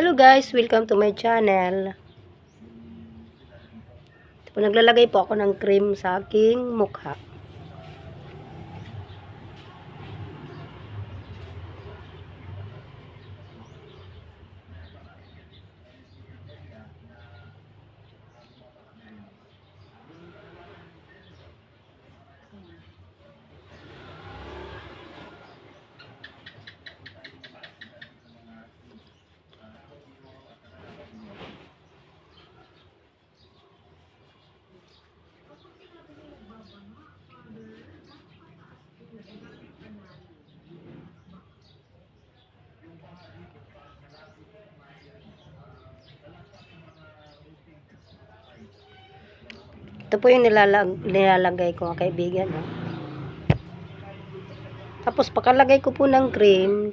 Hello guys, welcome to my channel. Ito po, naglalagay po ako ng cream sa aking mukha. Ito po yung nilalag, nilalagay ko mga kaibigan. oh. Tapos pakalagay ko po ng cream,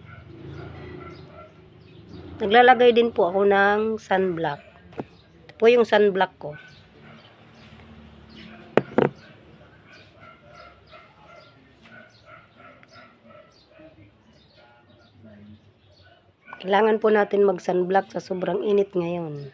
naglalagay din po ako ng sunblock. Ito po yung sunblock ko. Kailangan po natin mag sunblock sa sobrang init ngayon.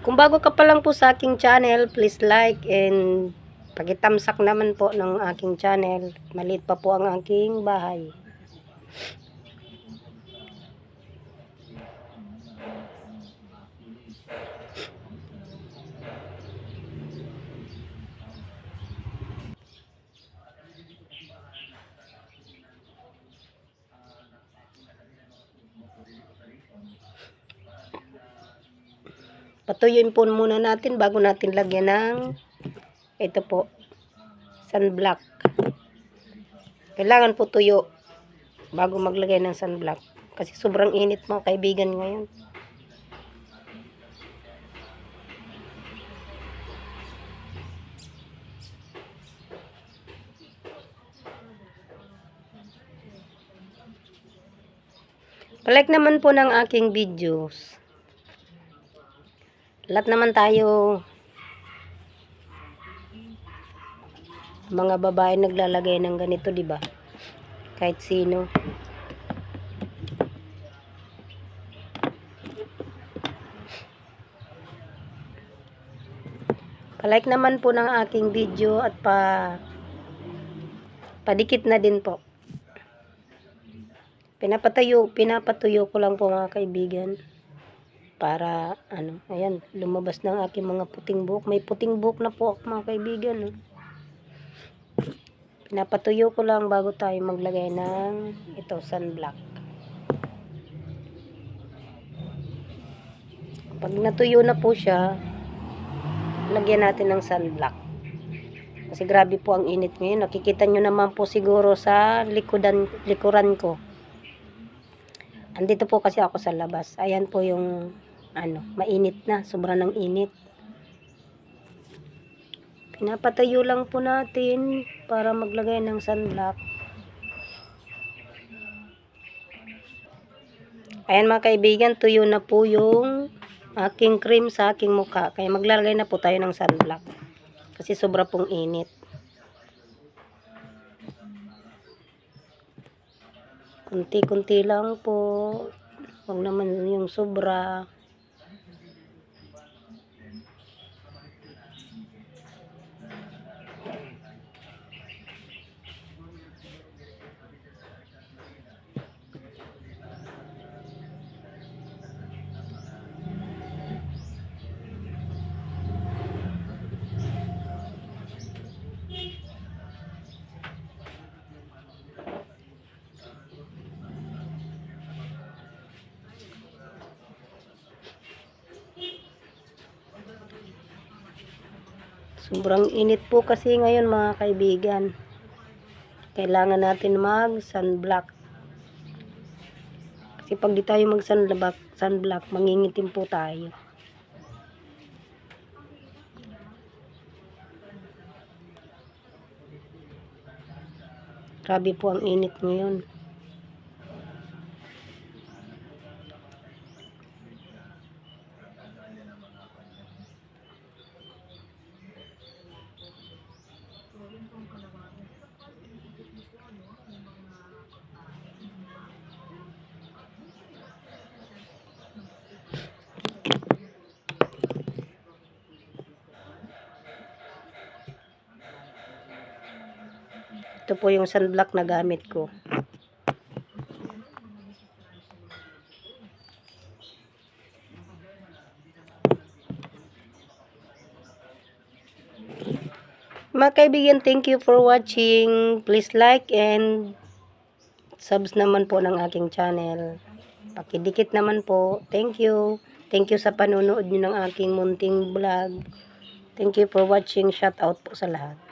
Kung bago ka pa lang po sa aking channel, please like and pakitamsak naman po ng aking channel. Maliit pa po ang aking bahay. Patuyuin po muna natin bago natin lagyan ng ito po sunblock. Kailangan po tuyo bago maglagay ng sunblock kasi sobrang init mga kaibigan ngayon. Palike naman po ng aking videos. Lahat naman tayo mga babae naglalagay ng ganito, 'di ba? Kahit sino. Palike naman po ng aking video at pa padikit na din po. Pinapatayo, pinapatuyo ko lang po mga kaibigan para ano, ayan, lumabas ng aking mga puting buhok. May puting buhok na po ako mga kaibigan. No? Pinapatuyo ko lang bago tayo maglagay ng ito, sunblock. Pag natuyo na po siya, lagyan natin ng sunblock. Kasi grabe po ang init ngayon. Nakikita nyo naman po siguro sa likodan, likuran ko. Andito po kasi ako sa labas. Ayan po yung ano, mainit na, sobra ng init. Pinapatayo lang po natin para maglagay ng sunblock. Ayan mga kaibigan, tuyo na po yung aking cream sa aking mukha. Kaya maglalagay na po tayo ng sunblock. Kasi sobra pong init. Kunti-kunti lang po. Huwag naman yung sobra. Sobrang init po kasi ngayon mga kaibigan. Kailangan natin mag sunblock. Kasi pag di tayo mag sunblock, sunblock mangingitim po tayo. Grabe po ang init ngayon. Ito po yung sunblock na gamit ko. Mga kaibigan, thank you for watching. Please like and subs naman po ng aking channel. Pakidikit naman po. Thank you. Thank you sa panonood nyo ng aking munting vlog. Thank you for watching. Shout out po sa lahat.